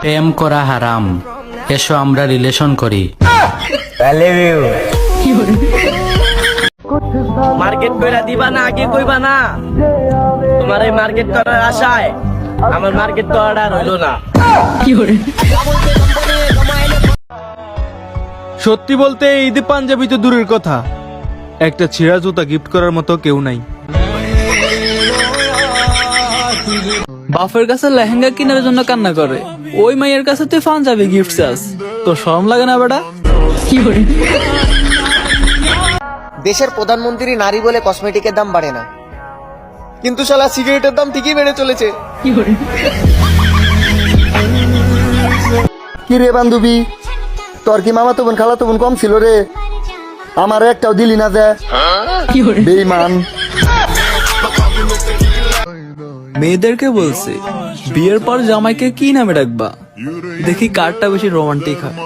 প্রেম করা হারাম। এসো আমরা রিলেশন করি। মার্কেট কইরা দিবা না আগে কইবা না। তোমার এই মার্কেট করার আশায় আমার মার্কেট করাটা আর হইল না। সত্যি বলতে এই ঈদে পাঞ্জাবি তো দূরের কথা। একটা ছিঁড়া জুতা গিফট করার মতো কেউ নাই। বাপের কাছে লেহেঙ্গা কেনার জন্য কান্না করে। ওই মাইয়ের কাছে তুই পাঞ্জাবি গিফট চাস তো শরম লাগে না বেটা? দেশের প্রধানমন্ত্রী নারী বলে কসমেটিকের দাম বাড়ে না। কিন্তু শালা সিগারেটের দাম ঠিকই বেড়ে চলেছে। কি করি কি রে বান্ধবী? তোর কি মামা তো বোন খালা তো বোন কম ছিল রে? আমার একটাও দিলি না যে। বেইমান। মেয়েদেরকে বলছে বিয়ের পর জামাইকে কি নামে ডাকবা? দেখি কারটা বেশি রোমান্টিক হয়।